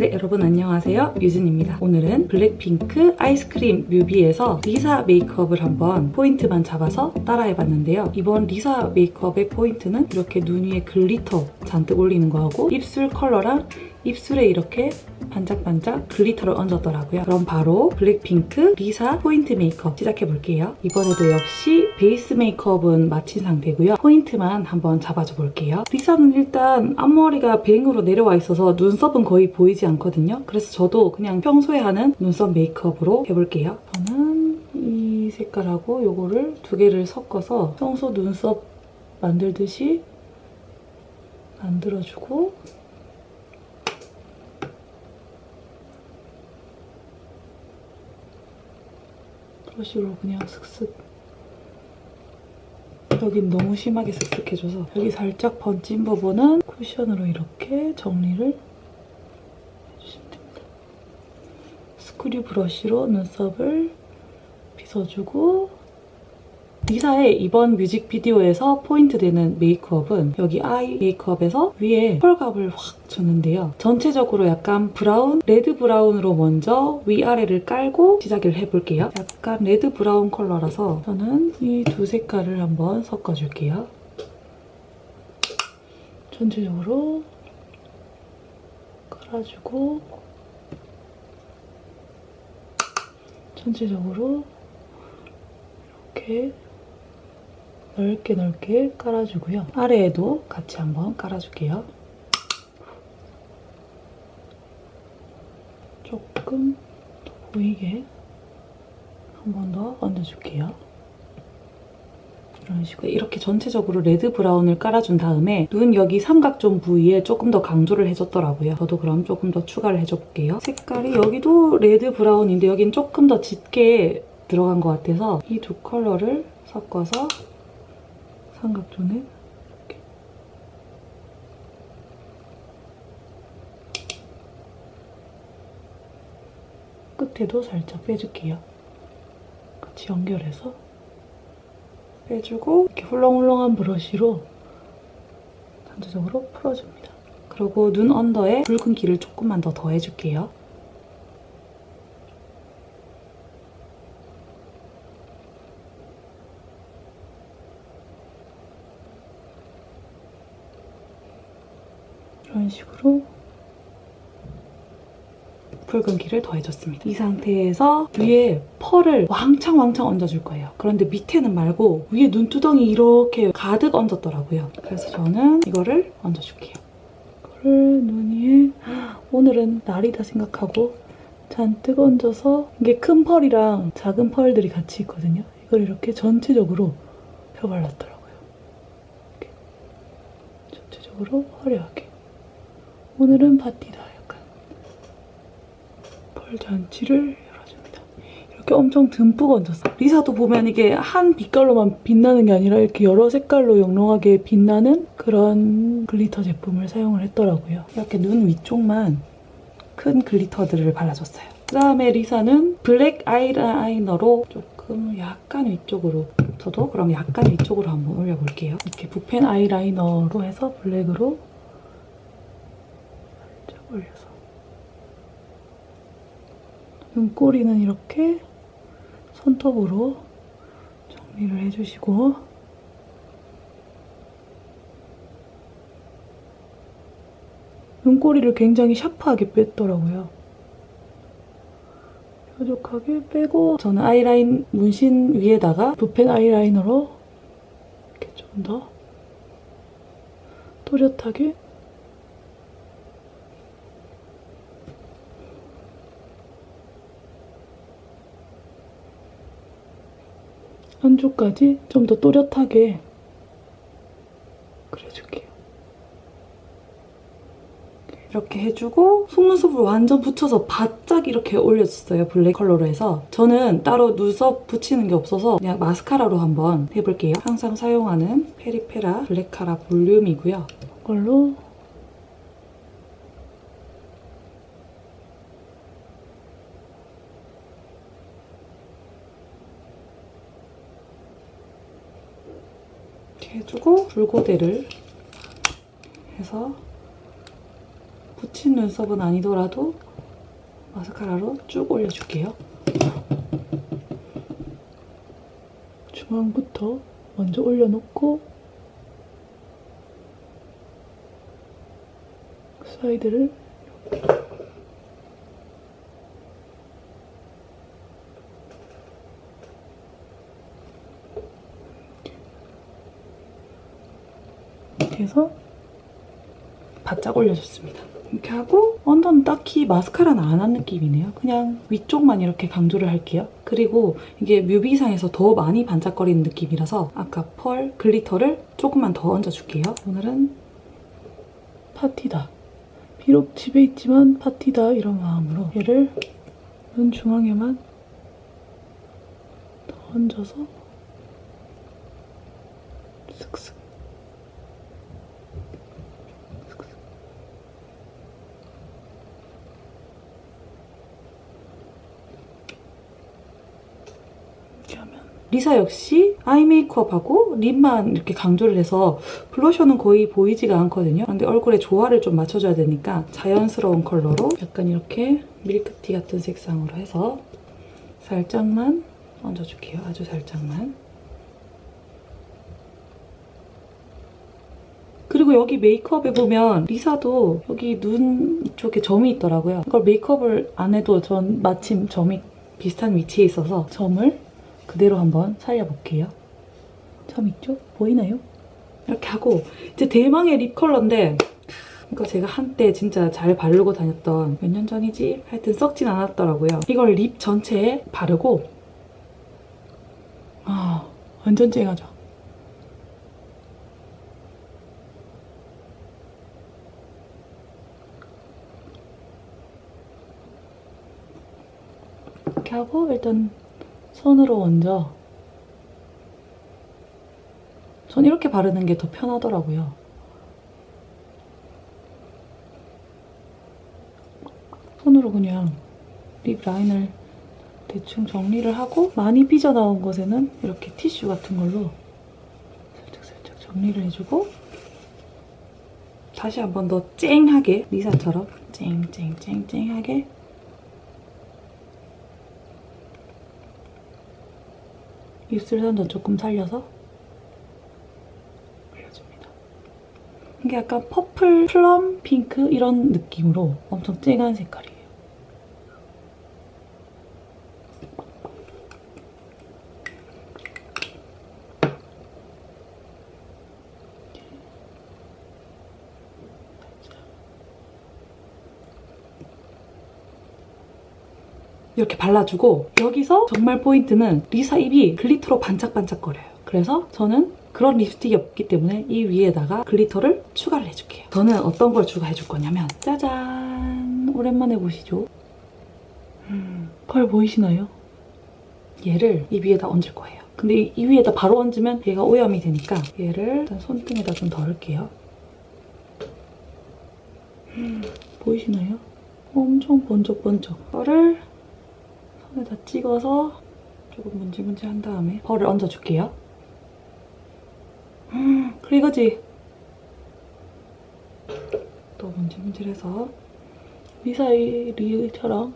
네, 여러분 안녕하세요. 유진입니다. 오늘은 블랙핑크 아이스크림 뮤비에서 리사 메이크업을 한번 포인트만 잡아서 따라해봤는데요. 이번 리사 메이크업의 포인트는 이렇게 눈 위에 글리터 잔뜩 올리는 거하고 입술 컬러랑 입술에 이렇게 반짝반짝 글리터를 얹었더라고요. 그럼 바로 블랙핑크 리사 포인트 메이크업 시작해볼게요. 이번에도 역시 베이스 메이크업은 마친 상태고요. 포인트만 한번 잡아줘 볼게요. 리사는 일단 앞머리가 뱅으로 내려와 있어서 눈썹은 거의 보이지 않거든요. 그래서 저도 그냥 평소에 하는 눈썹 메이크업으로 해볼게요. 저는 이 색깔하고 요거를 두 개를 섞어서 평소 눈썹 만들듯이 만들어주고 브러쉬로 그냥 슥슥 여긴 너무 심하게 슥슥해져서 여기 살짝 번진 부분은 쿠션으로 이렇게 정리를 해주시면 됩니다. 스크류 브러쉬로 눈썹을 빗어주고 리사의 이번 뮤직비디오에서 포인트 되는 메이크업은 여기 아이 메이크업에서 위에 펄갑을 확 줬는데요. 전체적으로 약간 브라운, 레드 브라운으로 먼저 위아래를 깔고 시작을 해볼게요. 약간 레드 브라운 컬러라서 저는 이 두 색깔을 한번 섞어줄게요. 전체적으로 깔아주고 전체적으로 이렇게 넓게 넓게 깔아주고요. 아래에도 같이 한번 깔아줄게요. 조금 더 보이게 한 번 더 얹어줄게요. 이런 식으로 이렇게 전체적으로 레드 브라운을 깔아준 다음에 눈 여기 삼각존 부위에 조금 더 강조를 해줬더라고요. 저도 그럼 조금 더 추가를 해줘볼게요. 색깔이 여기도 레드 브라운인데 여긴 조금 더 짙게 들어간 것 같아서 이 두 컬러를 섞어서 삼각존에 이렇게 끝에도 살짝 빼줄게요. 같이 연결해서 빼주고 이렇게 훌렁훌렁한 브러쉬로 전체적으로 풀어줍니다. 그리고 눈 언더에 붉은 기를 조금만 더 더해줄게요. 이런 식으로 붉은기를 더해줬습니다. 이 상태에서 위에 펄을 왕창 왕창 얹어줄 거예요. 그런데 밑에는 말고 위에 눈두덩이 이렇게 가득 얹었더라고요. 그래서 저는 이거를 얹어줄게요. 이거를 눈 위에 오늘은 날이다 생각하고 잔뜩 얹어서 이게 큰 펄이랑 작은 펄들이 같이 있거든요. 이걸 이렇게 전체적으로 펴발랐더라고요. 이렇게 전체적으로 화려하게. 오늘은 파티다 약간 펄 잔치를 열어줍니다. 이렇게 엄청 듬뿍 얹었어. 리사도 보면 이게 한 빛깔로만 빛나는 게 아니라 이렇게 여러 색깔로 영롱하게 빛나는 그런 글리터 제품을 사용을 했더라고요. 이렇게 눈 위쪽만 큰 글리터들을 발라줬어요. 그 다음에 리사는 블랙 아이라이너로 조금 약간 위쪽으로 저도 그럼 약간 위쪽으로 한번 올려볼게요. 이렇게 붓펜 아이라이너로 해서 블랙으로 올려서 눈꼬리는 이렇게 손톱으로 정리를 해주시고 눈꼬리를 굉장히 샤프하게 뺐더라고요. 뾰족하게 빼고 저는 아이라인 문신 위에다가 붓펜 아이라이너로 이렇게 좀 더 또렷하게 한쪽까지 좀 더 또렷하게 그려줄게요. 이렇게 해주고 속눈썹을 완전 붙여서 바짝 이렇게 올려줬어요. 블랙 컬러로 해서 저는 따로 눈썹 붙이는 게 없어서 그냥 마스카라로 한번 해볼게요. 항상 사용하는 페리페라 블랙카라 볼륨이고요. 이걸로 이렇게 해주고 불고데를 해서 거친 눈썹은 아니더라도 마스카라로 쭉 올려줄게요. 중앙부터 먼저 올려놓고 사이드를 이렇게 해서 바짝 올려줬습니다. 이렇게 하고 완전 딱히 마스카라는 안 한 느낌이네요. 그냥 위쪽만 이렇게 강조를 할게요. 그리고 이게 뮤비상에서 더 많이 반짝거리는 느낌이라서 아까 펄 글리터를 조금만 더 얹어줄게요. 오늘은 파티다. 비록 집에 있지만 파티다 이런 마음으로 얘를 눈 중앙에만 더 얹어서 슥슥 이렇게 하면 리사 역시 아이 메이크업하고 립만 이렇게 강조를 해서 블러셔는 거의 보이지가 않거든요. 근데 얼굴에 조화를 좀 맞춰줘야 되니까 자연스러운 컬러로 약간 이렇게 밀크티 같은 색상으로 해서 살짝만 얹어줄게요. 아주 살짝만. 그리고 여기 메이크업에 보면 리사도 여기 눈 쪽에 점이 있더라고요. 이걸 메이크업을 안 해도 전 마침 점이 비슷한 위치에 있어서 점을 그대로 한번 살려볼게요. 점 있죠? 보이나요? 이렇게 하고 이제 대망의 립 컬러인데 이거 제가 한때 진짜 잘 바르고 다녔던 몇 년 전이지? 하여튼 썩진 않았더라고요. 이걸 립 전체에 바르고 아 완전 쨍하죠? 이렇게 하고 일단 손으로 먼저 전 이렇게 바르는 게 더 편하더라고요. 손으로 그냥 립 라인을 대충 정리를 하고 많이 삐져나온 곳에는 이렇게 티슈 같은 걸로 살짝살짝 정리를 해주고 다시 한 번 더 쨍하게 리사처럼 쨍쨍쨍쨍하게 입술 선도 조금 살려서 올려줍니다. 이게 약간 퍼플, 플럼, 핑크 이런 느낌으로 엄청 쨍한 색깔이에요. 이렇게 발라주고 여기서 정말 포인트는 리사 입이 글리터로 반짝반짝거려요. 그래서 저는 그런 립스틱이 없기 때문에 이 위에다가 글리터를 추가를 해줄게요. 저는 어떤 걸 추가해줄 거냐면 짜잔! 오랜만에 보시죠. 음, 펄 보이시나요? 얘를 이 위에다 얹을 거예요. 근데 이, 이 위에다 바로 얹으면 얘가 오염이 되니까 얘를 일단 손등에다 좀 덜을게요. 음, 보이시나요? 엄청 번쩍번쩍. 이거 를 손에다 찍어서 조금 문지문지 한 다음에 펄을 얹어줄게요. 음, 그리고지 또 문질문질해서 미사일이처럼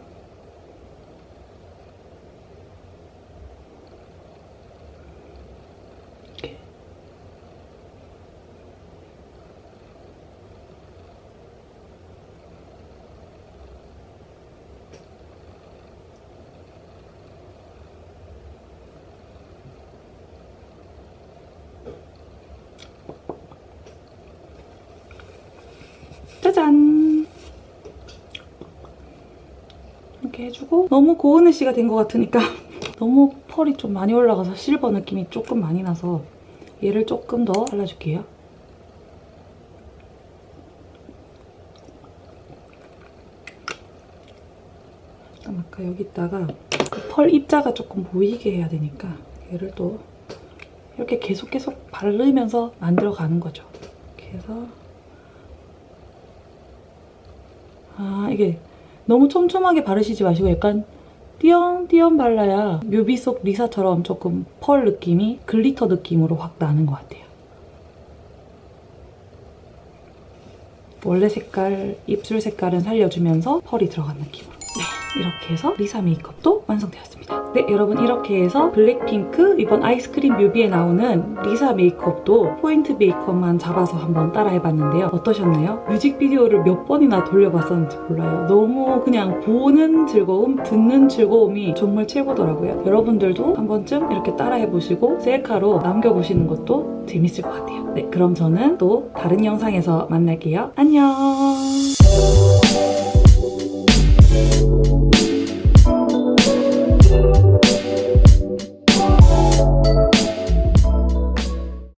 짜잔! 이렇게 해주고 너무 고은 애쉬가 된 것 같으니까 너무 펄이 좀 많이 올라가서 실버 느낌이 조금 많이 나서 얘를 조금 더 발라줄게요. 아까 여기다가 그 펄 입자가 조금 보이게 해야 되니까 얘를 또 이렇게 계속 계속 바르면서 만들어가는 거죠. 이렇게 해서 아 이게 너무 촘촘하게 바르시지 마시고 약간 띄엄띄엄 발라야 뮤비 속 리사처럼 조금 펄 느낌이 글리터 느낌으로 확 나는 것 같아요. 원래 색깔, 입술 색깔은 살려주면서 펄이 들어간 느낌으로. 네, 이렇게 해서 리사 메이크업도 완성되었습니다. 네, 여러분 이렇게 해서 블랙핑크 이번 아이스크림 뮤비에 나오는 리사 메이크업도 포인트 메이크업만 잡아서 한번 따라해봤는데요. 어떠셨나요? 뮤직비디오를 몇 번이나 돌려봤었는지 몰라요. 너무 그냥 보는 즐거움, 듣는 즐거움이 정말 최고더라고요. 여러분들도 한 번쯤 이렇게 따라해보시고 셀카로 남겨보시는 것도 재밌을 것 같아요. 네, 그럼 저는 또 다른 영상에서 만날게요. 안녕!